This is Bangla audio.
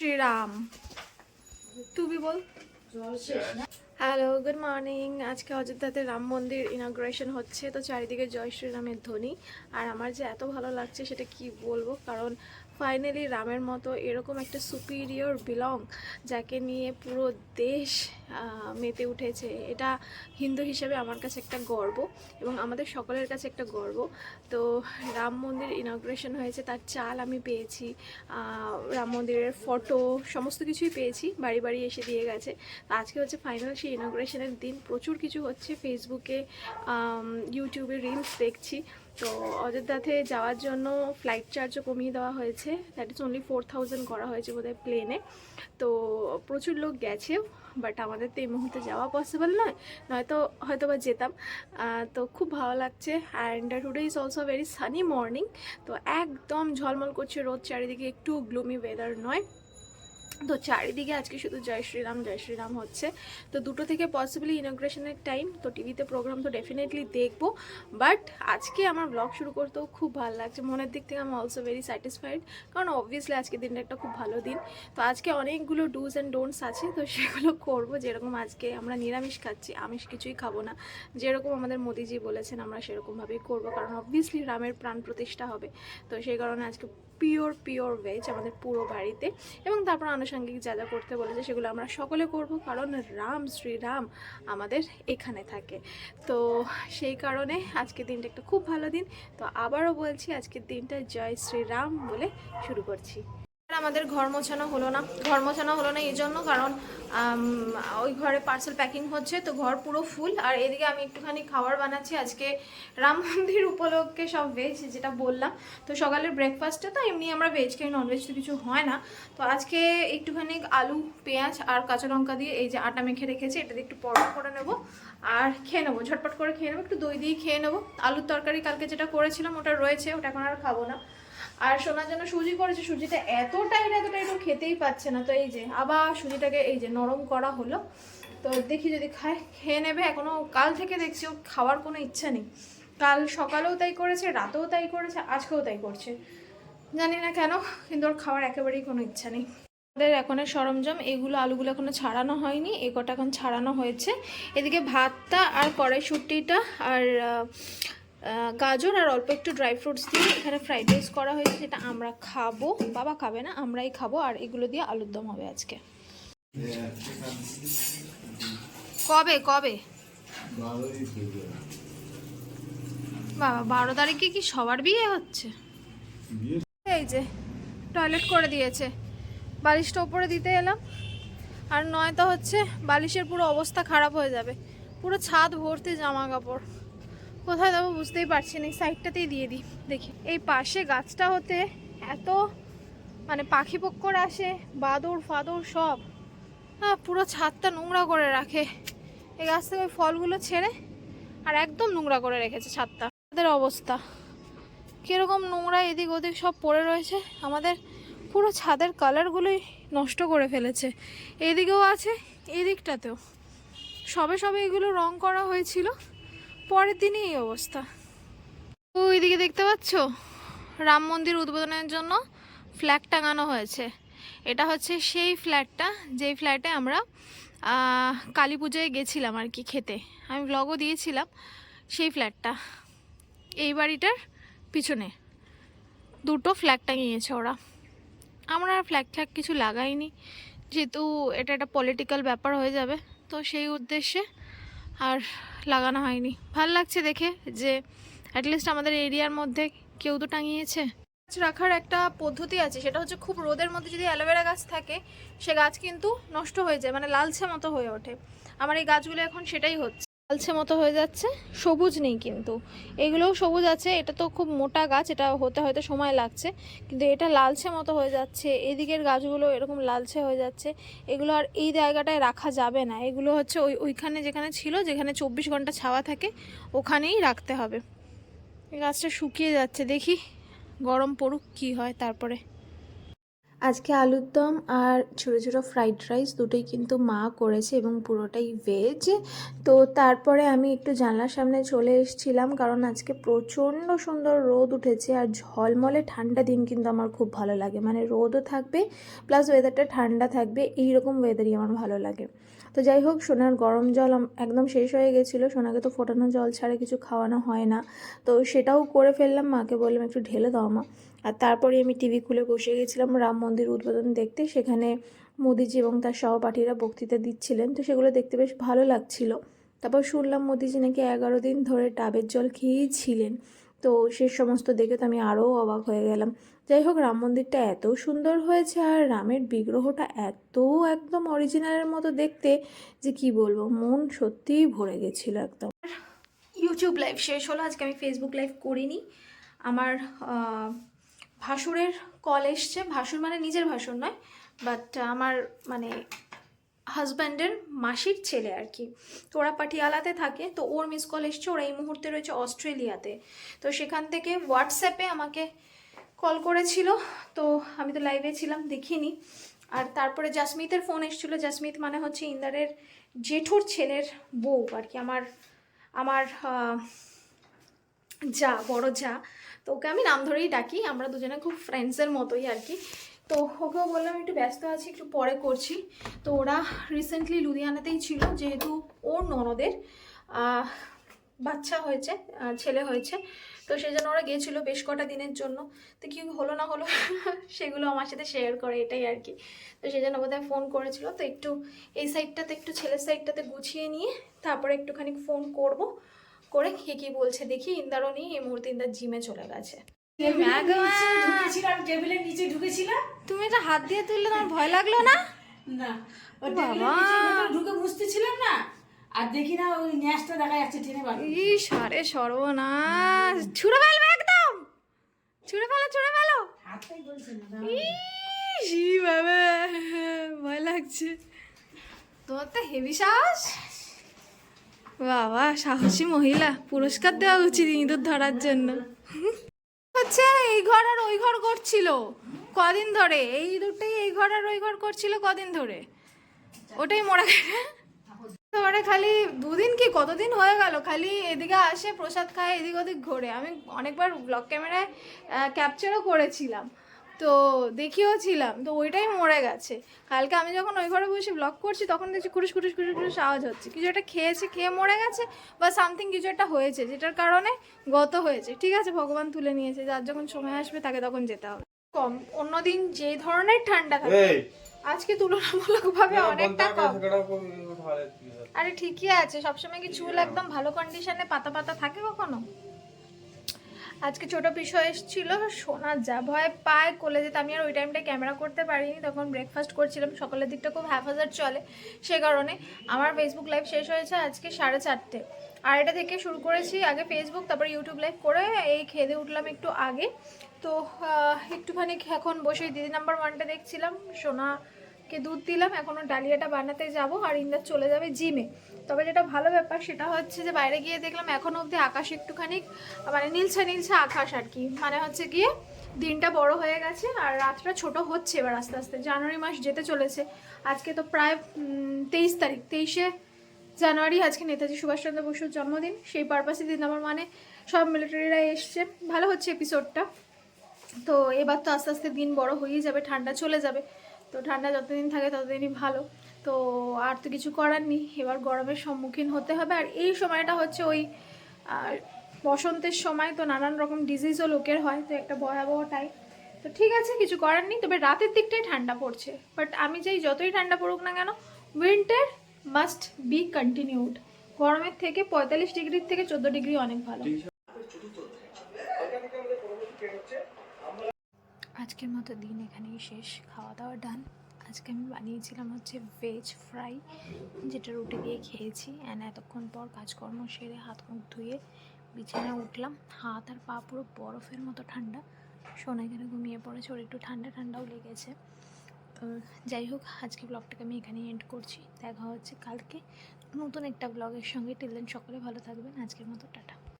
শ্রীরাম। তুমি বল। হ্যালো গুড মর্নিং আজকে অযোধ্যাতে রাম মন্দির ইনাগ্রেশন হচ্ছে তো চারিদিকে জয় শ্রীরামের ধ্বনি। আর আমার যে এত ভালো লাগছে সেটা কি বলব? কারণ ফাইনালি রামের মতো এরকম একটা সুপিরিয়র বিলং যাকে নিয়ে পুরো দেশ মেতে উঠেছে। এটা হিন্দু হিসেবে আমার কাছে একটা গর্ব এবং আমাদের সকলের কাছে একটা গর্ব। তো রাম মন্দির ইনাগ্রেশন হয়েছে, তার চাল আমি পেয়েছি রাম মন্দিরের ফটো সমস্ত কিছুই পেয়েছি, বাড়ি বাড়ি এসে দিয়ে গেছে। আজকে হচ্ছে ফাইনাল সেই ইনাগ্রেশনের দিন প্রচুর কিছু হচ্ছে। ফেসবুকে ইউটিউবে রিলস দেখছি। তো অযোধ্যাতে যাওয়ার জন্য ফ্লাইট চার্জও কমিয়ে দেওয়া হয়েছে। That is only four thousand করা হয়েছে বোধহয় প্লেনে তো প্রচুর লোক গেছেও বাট আমাদের তো এই মুহূর্তে যাওয়া পসিবল নয়। নয়তো হয়তো বা যেতাম তো খুব ভালো লাগছে। And today is also very sunny morning তো একদম ঝলমল করছে রোদ, চারিদিকে একটু গ্লুমি ওয়েদার নয়। তো চারিদিকে আজকে শুধু জয় শ্রীরাম জয় শ্রীরাম হচ্ছে। তো দুটো থেকে পসিবলি ইনগ্রেশনের টাইম তো টিভিতে প্রোগ্রাম তো ডেফিনেটলি দেখব। বাট আজকে আমার ব্লগ শুরু করতেও খুব ভালো লাগছে। মনের দিক থেকে আমি অলসো ভেরি স্যাটিসফাইড কারণ অবভিয়াসলি আজকের দিনটা একটা খুব ভালো দিন। তো আজকে অনেকগুলো ডুজ অ্যান্ড ডোন্টস আছে, তো সেগুলো করব। যেরকম আজকে আমরা নিরামিষ খাচ্ছি, আমিষ কিছুই খাব না। যেরকম আমাদের মোদিজি বলেছেন, আমরা সেরকমভাবেই করব, কারণ অবভিয়াসলি রামের প্রাণ প্রতিষ্ঠা হবে। তো সেই কারণে আজকে পিওর পিওর ভেজ আমাদের পুরো বাড়িতে। এবং তারপর আনুষঙ্গিক যা যা করতে বলেছে সেগুলো আমরা সকলে করব, কারণ রাম, শ্রীরাম আমাদের এখানে থাকে। তো সেই কারণে আজকের দিনটা একটা খুব ভালো দিন। তো আবারও বলছি, আজকের দিনটা জয় শ্রীরাম বলে শুরু করছি। আমাদের ঘর মোছানো হলো না। ঘর মোছানো হলো না এই জন্য কারণ ওই ঘরে পার্সেল প্যাকিং হচ্ছে, তো ঘর পুরো ফুল আর এদিকে আমি একটুখানি খাবার বানাচ্ছি। আজকে রাম মন্দির উপলক্ষে সব ভেজ যেটা বললাম। তো সকালের ব্রেকফাস্টে তো এমনি আমরা ভেজ খাই ননভেজ তো কিছু হয় না। তো আজকে একটুখানি আলু, পেঁয়াজ আর কাঁচা লঙ্কা দিয়ে এই যে আটা মেখে রেখেছি, এটা দিয়ে একটু পরোটা করে নেব আর খেয়ে নেব, ঝটপট করে খেয়ে নেব, একটু দই দিয়ে খেয়ে নেব। আলুর তরকারি কালকে যেটা করেছিলাম, ওটা রয়েছে, ওটা এখন আর খাব না। আর শোনার জন্য সুজি করেছে, সুজিটা এত এতটাই এতটাই তো খেতেই পাচ্ছে না। তো এই যে, আবার সুজিটাকে এই যে নরম করা হলো। তো দেখি যদি খায়, খেয়ে নেবে। এখনও কাল থেকে দেখছি ও খাওয়ার কোনো ইচ্ছা নেই। কাল সকালেও তাই করেছে, রাতেও তাই করেছে, আজকেও তাই করছে। জানি না কেন, কিন্তু ওর খাওয়ার একেবারেই কোনো ইচ্ছা নেই। আমাদের এখনের সরঞ্জাম, এগুলো আলুগুলো এখনও ছাড়ানো হয়নি, এ কটা এখন ছাড়ানো হয়েছে। এদিকে ভাতটা আর কড়াইশুটিটা আর গাজর আর অল্প একটু ড্রাই ফ্রুটস দিয়ে এখানে ফ্রাইড রাইস করা হয়েছে, যেটা আমরা খাব। বাবা খাবে না, আমরাই খাব, আর এগুলো দিয়ে আলুর দম হবে আজকে। কবে কবে? বাবা, বারো তারিখে কি সবার বিয়ে হচ্ছে? এই যে টয়লেট করে দিয়েছে। বালিশটা ওপরে দিতে এলাম। আর নয়তো হচ্ছে, বালিশের পুরো অবস্থা খারাপ হয়ে যাবে। পুরো ছাদ ভর্তি জামা কাপড়। কোথায় দেবো বুঝতেই পারছি না, এই সাইডটাতেই দিয়ে দিই। দেখি, এই পাশে গাছটা হতে এত মানে পাখি পক্ষর আসে, বাদর, ফাদর সব। হ্যাঁ পুরো ছাদটা নোংরা করে রাখে। এই গাছ থেকে ওই ফলগুলো ছেড়ে আর একদম নোংরা করে রেখেছে ছাদটা। তাদের অবস্থা। কীরকম নোংরা এদিক ওদিক সব পড়ে রয়েছে, আমাদের পুরো ছাদের কালারগুলোই নষ্ট করে ফেলেছে। এদিকেও আছে, এদিকটাতেও। সবে সবে এগুলো রং করা হয়েছিল। পরের দিনই এই অবস্থা। তো ওইদিকে দেখতে পাচ্ছ? রাম মন্দির উদ্বোধনের জন্য ফ্ল্যাগ টাঙানো হয়েছে। এটা হচ্ছে সেই ফ্ল্যাটটা যেই ফ্ল্যাটে আমরা কালী পুজোয় গেছিলাম আর কি খেতে। আমি ব্লগও দিয়েছিলাম সেই ফ্ল্যাটটা এই বাড়িটার পিছনে দুটো ফ্ল্যাগ টাঙিয়েছে ওরা। আমরা আর ফ্ল্যাগ ট্ল্যাগ কিছু লাগাইনি, যেহেতু এটা একটা পলিটিক্যাল ব্যাপার হয়ে যাবে। তো সেই উদ্দেশ্যে আর লাগানো হয়নি। ভালো লাগছে দেখে যে অ্যাটলিস্ট আমাদের এরিয়ার মধ্যে কেউ তো টাঙিয়েছে। গাছ রাখার একটা পদ্ধতি আছে, সেটা হচ্ছে খুব রোদের মধ্যে যদি অ্যালোভেরা গাছ থাকে, সে গাছ কিন্তু নষ্ট হয়ে যায় মানে লালচে মতো হয়ে ওঠে। আমার এই গাছগুলো এখন সেটাই হচ্ছে। লালচে মতো হয়ে যাচ্ছে। সবুজ নেই কিন্তু। এগুলোও সবুজ আছে, এটা তো খুব মোটা গাছ, এটা হতে হয়তো সময় লাগছে, কিন্তু এটা লালচে মতো হয়ে যাচ্ছে। এদিকের গাছগুলো এরকম লালচে হয়ে যাচ্ছে, এগুলো আর এই জায়গাটায় রাখা যাবে না। এগুলো হচ্ছে ওই, ওইখানে যেখানে ছিল, যেখানে চব্বিশ ঘণ্টা ছাওয়া থাকে, ওখানেই রাখতে হবে। এই গাছটা শুকিয়ে যাচ্ছে, দেখি গরম পড়ুক কি হয় তারপরে। আজকে আলুর দম আর ছোটো ছোটো ফ্রাইড রাইস দুটোই কিন্তু মা করেছে এবং পুরোটাই ভেজ তো তারপরে আমি একটু জানলার সামনে চলে এসেছিলাম কারণ আজকে প্রচণ্ড সুন্দর রোদ উঠেছে আর ঝলমলে ঠান্ডা দিন কিন্তু আমার খুব ভালো লাগে। মানে রোদও থাকবে প্লাস ওয়েদারটা ঠান্ডা থাকবে এই রকম ওয়েদারই আমার ভালো লাগে। তো যাই হোক, সোনার গরম জল একদম শেষ হয়ে গেছিল। সোনাকে তো ফোটানো জল ছাড়া কিছু খাওয়ানো হয় না। তো সেটাও করে ফেললাম, মাকে বললাম, একটু ঢেলে দাও মা। আর তারপরে আমি টিভি খুলে বসে গেছিলাম রাম মন্দির উদ্বোধন দেখতে। সেখানে মোদিজি এবং তার সহপাঠীরা বক্তৃতা দিচ্ছিলেন। তো সেগুলো দেখতে বেশ ভালো লাগছিল। তারপর শুনলাম মোদিজি নাকি এগারো দিন ধরে ডাবের জল খেয়েই ছিলেন। তো সে সমস্ত দেখে তো আমি আরও অবাক হয়ে গেলাম। যাই হোক, রাম মন্দিরটা এত সুন্দর হয়েছে আর রামের বিগ্রহটা এত একদম অরিজিনালের মতো দেখতে যে কি বলব, মন সত্যিই ভরে গেছিল একদম। ইউটিউব লাইভ শেষ হলো, আজকে আমি ফেসবুক লাইভ করিনি। আমার ভাসুরের কল এসছে। ভাসুর মানে নিজের ভাসুর নয় বাট আমার মানে হাজব্যান্ডের মাসির ছেলে আর কি। তো ওরা পাটিয়ালাতে থাকে, তো ওর মিস কল এসছে, ওরা এই মুহূর্তে রয়েছে অস্ট্রেলিয়াতে। তো সেখান থেকে হোয়াটসঅ্যাপে আমাকে কল করেছিল, তো আমি তো লাইভে ছিলাম, দেখিনি। আর তারপরে জাসমিতের ফোন এসেছিল, জাসমিত মানে হচ্ছে ইন্দারের জেঠুর ছেলের বউ আর কি, আমার আমার যা, বড় যা। তো ওকে আমি নাম ধরেই ডাকি, আমরা দুজনে খুব ফ্রেন্ডসের মতোই আর কি। তো ওকেও বললাম একটু ব্যস্ত আছি, একটু পরে করছি। তো ওরা রিসেন্টলি লুধিয়ানাতেই ছিল, যেহেতু ওর ননদের বাচ্চা হয়েছে ছেলে হয়েছে। তো সেই জন্য ওরা গিয়েছিল বেশ কটা দিনের জন্য। তো কি হলো না হলো সেগুলো আমার সাথে শেয়ার করে, এটাই আর কি। তো সেই জন্য বোধহয় ফোন করেছিল। তো একটু এই সাইডটাতে একটু ছেলের সাইডটাতে গুছিয়ে নিয়ে তারপরে একটুখানি ফোন করব, করে কে কী বলছে দেখি। ইন্দারও নিয়ে এই মুহূর্তে ইন্দার জিমে চলে গেছে। টেবিলের নিচে ঢুকেছিলাম তুমি এটা হাত দিয়ে তুললে তোমার ভয় লাগল না? না ওই টেবিলের ঢুকে বুঝতেছিলাম না। আর দেখি না ওই ন্যাসটা দেখা যাচ্ছে ট্রেনে বাড়ি ই সারে সর্বনাশ। ছুড়ে ফেলবে একদম। ছুড়ে ফেলো ছুড়ে ফেলো। হাতটাই বলছে না ই বাবা ভয় লাগছে। তোমার তো হেভি সাহস। বাবা সাহসী মহিলা। পুরস্কার দেওয়া উচিত ইঁদুর ধরার জন্য। এই ঘর আর ওই ঘর করছিল। কদিন ধরে? এই দুটোই এই ঘর আর ওই ঘর করছিল কদিন ধরে? ওটাই মরা এবারে খালি দুদিন কি কতদিন হয়ে গেল? খালি এদিকে আসে, প্রসাদ খায়, এদিক ওদিক ঘোরে। আমি অনেকবার ব্লগ ক্যামেরায় ক্যাপচারও করেছিলাম। তো দেখিও ছিলাম তো ওইটাই মরে গেছে। কালকে আমি যখন ওই ঘরে বসে ব্লগ করছি তখন দেখছি কুটুস কুটুস কুটুস কুটুস আওয়াজ হচ্ছে। কিছু একটা খেয়েছে খেয়ে মরে গেছে বা সামথিং কিছু একটা হয়েছে যেটার কারণে গত হয়েছে। ঠিক আছে ভগবান তুলে নিয়েছে যার যখন সময় আসবে তাকে তখন যেতে হবে। কম অন্যদিন যে ধরনের ঠান্ডা থাকে আজকে তুলনামূলকভাবে অনেকটা কম। আরে ঠিকই আছে সবসময় কি চুল একদম ভালো কন্ডিশনে পাতা পাতা থাকে কখনো? আজকে ছোট বিষয় এসেছিল, সোনা যা ভয় পায় কোলে যেতে আমি আর ওই টাইমটা ক্যামেরা করতে পারিনি। তখন ব্রেকফাস্ট করছিলাম, সকালের দিকটা খুব হ্যাফাজার চলে, সে কারণে আমার ফেসবুক লাইভ শেষ হয়েছে আজকে সাড়ে চারটে। আড়াইটা থেকে শুরু করেছি আগে ফেসবুক তারপর ইউটিউব লাইভ করে এই খেদে উঠলাম একটু আগে। তো একটুখানি এখন বসে দিদি নাম্বার ওয়ানটা দেখছিলাম, সোনা কে দুধ দিলাম এখনও ডালিয়াটা বানাতে যাব আর ইন্দার চলে যাবে জিমে। তবে যেটা ভালো ব্যাপার সেটা হচ্ছে যে বাইরে গিয়ে দেখলাম এখন অবধি আকাশ একটুখানি মানে নীলছে নীলছে আকাশ আর কি। মানে হচ্ছে গিয়ে দিনটা বড় হয়ে গেছে আর রাতটা ছোট হচ্ছে এবার আস্তে আস্তে। জানুয়ারি মাস যেতে চলেছে। আজকে তো প্রায় তেইশ তারিখ, তেইশে জানুয়ারি আজকে নেতাজি সুভাষচন্দ্র বসুর জন্মদিন। সেই পারপাসে দিন আমার মানে সব মিলিটারিরা এসছে। ভালো হচ্ছে এপিসোডটা তো এবার তো আস্তে আস্তে দিন বড় হয়েই যাবে, ঠান্ডা চলে যাবে। তো ঠান্ডা যতদিন থাকে ততদিনই ভালো। তো আর তো কিছু করার নেই। এবার গরমের সম্মুখীন হতে হবে। আর এই সময়টা হচ্ছে ওই বসন্তের সময় তো নানান রকম ডিজিজও লোকের হয়, তো একটা ভয়াবহ টাইপ তো ঠিক আছে, কিছু করার নেই। তবে রাতের দিকটাই ঠান্ডা পড়ছে। বাট আমি চাই যতই ঠান্ডা পড়ুক না কেন উইন্টার মাস্ট বি কন্টিনিউড গরমের থেকে পঁয়তাল্লিশ ডিগ্রির থেকে চোদ্দ ডিগ্রি অনেক ভালো। আজকের মতো দিন এখানেই শেষ। খাওয়া দাওয়া ডান আজকে আমি বানিয়েছিলাম হচ্ছে ভেজ ফ্রাই যেটা রুটি দিয়ে খেয়েছি। অ্যান্ড এতক্ষণ পর কাজকর্ম সেরে হাত মুখ ধুয়ে বিছানায় উঠলাম। হাত আর পা পুরো বরফের মতো ঠান্ডা। সোনা এখানে ঘুমিয়ে পড়েছে, ওর একটু ঠান্ডা ঠান্ডাও লেগেছে। যাই হোক, আজকে ব্লগটাকে আমি এখানেই এন্ড করছি। দেখা হচ্ছে কালকে নতুন একটা ব্লগের সঙ্গে। টিল দেন সকলে ভালো থাকবেন। আজকের মতো টাটা।